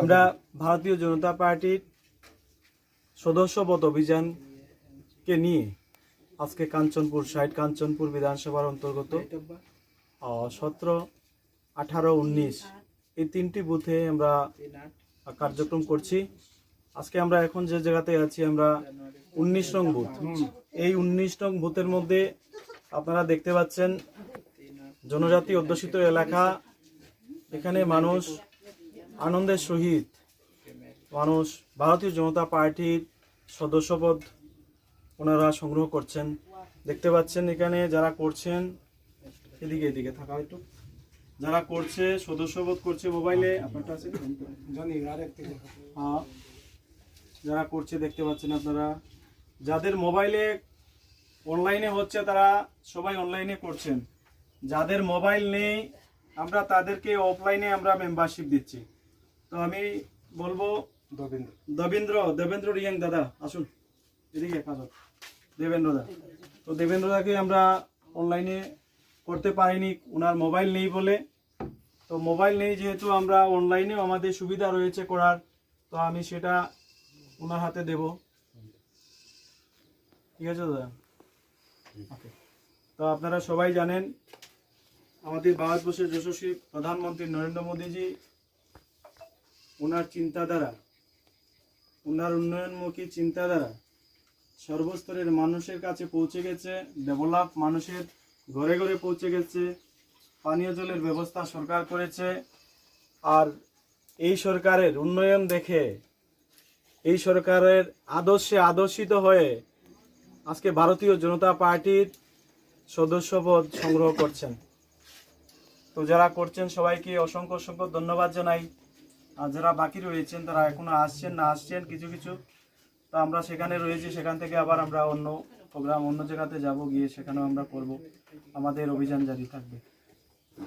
আমরা ভারতীয় জনতা পার্টির সদস্যপদ অভিযানকে নিয়ে আজকে কাঞ্চনপুর সাইড কাঞ্চনপুর বিধানসভার অন্তর্গত সতেরো, আঠারো, উনিশ এই তিনটি বুথে আমরা কার্যক্রম করছি। আজকে আমরা এখন যে জায়গাতে আছি আমরা উনিশ নং বুথ। এই উনিশ নং বুথের মধ্যে আপনারা দেখতে পাচ্ছেন জনজাতি অধ্যুষিত এলাকা। এখানে মানুষ আনন্দের সহিত মানুষ ভারতীয় জনতা পার্টির সদস্যপদ ওনারা সংগ্রহ করছেন। দেখতে পাচ্ছেন এখানে যারা করছেন এদিকে এদিকে থাকা একটু। যারা করছে সদস্যপদ করছে মোবাইলে আপনারটা আছে? কি? হ্যাঁ। যারা করছে দেখতে পাচ্ছেন আপনারা। যাদের মোবাইলে অনলাইনে হচ্ছে তারা সবাই অনলাইনে করছেন। যাদের মোবাইল নেই আমরা তাদেরকে অফলাইনে আমরা মেম্বারশিপ দিচ্ছি। তো আমি বলব দেবেন্দ্র। দেবেন্দ্র রিয়াং দাদা আসুন। এদিকে আসুন দেবেন্দ্র দা। তো দেবেন্দ্র দাকে আমরা অনলাইনে করতে পারিনি ওনার মোবাইল নেই বলে। তো মোবাইল নেই যেহেতু আমরা অনলাইনেও আমাদের সুবিধা রয়েছে করার তো আমি সেটা ওনার হাতে দেব। ঠিক আছে দাদা? ওকে। তো আপনারা সবাই জানেন আমাদের ভারতবর্ষের যশস্বী প্রধানমন্ত্রী নরেন্দ্র মোদীজি ওনার চিন্তাধারা ওনার উন্নয়নমুখী চিন্তাধারা সর্বস্তরের মানুষের কাছে পৌঁছে গেছে, ডেভেলপ মানুষের ঘরে ঘরে পৌঁছে গেছে, পানীয় জলের ব্যবস্থা সরকার করেছে, আর এই সরকারের উন্নয়ন দেখে, এই সরকারের আদর্শে আদর্শিত হয়ে আজকে ভারতীয় জনতা পার্টির সদস্যপদ সংগ্রহ করছেন। তো যারা করছেন সবাইকে অসংখ্য অসংখ্য ধন্যবাদ জানাই। আর যারা বাকি রয়েছেন, তারা এখনও আসছেন, না আসছেন, কিছু কিছু। তো আমরা সেখানে রয়েছি, সেখান থেকে আবার আমরা অন্য প্রোগ্রাম অন্য জায়গাতে যাব, গিয়ে সেখানেও আমরা করব। আমাদের অভিযান জারি থাকবে।